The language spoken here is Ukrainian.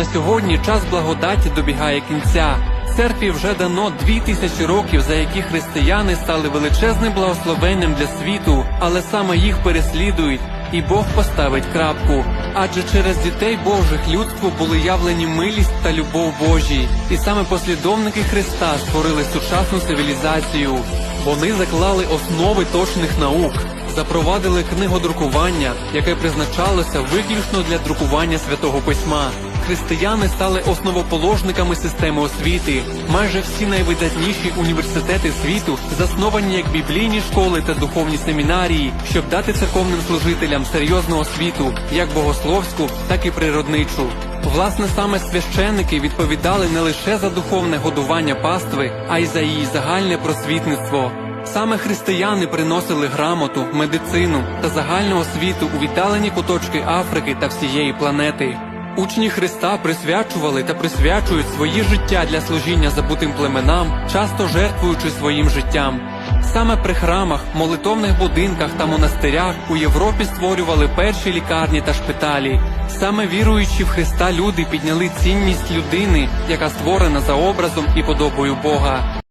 На сьогодні час благодаті добігає кінця. Церкві вже дано дві тисячі років, за які християни стали величезним благословенням для світу, але саме їх переслідують, і Бог поставить крапку. Адже через дітей Божих людству були явлені милість та любов Божі, і саме послідовники Христа створили сучасну цивілізацію. Вони заклали основи точних наук, запровадили книгодрукування, яке призначалося виключно для друкування святого письма. Християни стали основоположниками системи освіти. Майже всі найвидатніші університети світу засновані як біблійні школи та духовні семінарії, щоб дати церковним служителям серйозну освіту, як богословську, так і природничу. Власне, саме священники відповідали не лише за духовне годування пастви, а й за її загальне просвітництво. Саме християни приносили грамоту, медицину та загальну освіту у віддалені куточки Африки та всієї планети. Учні Христа присвячували та присвячують свої життя для служіння забутим племенам, часто жертвуючи своїм життям. Саме при храмах, молитовних будинках та монастирях у Європі створювали перші лікарні та шпиталі. Саме віруючі в Христа люди підняли цінність людини, яка створена за образом і подобою Бога.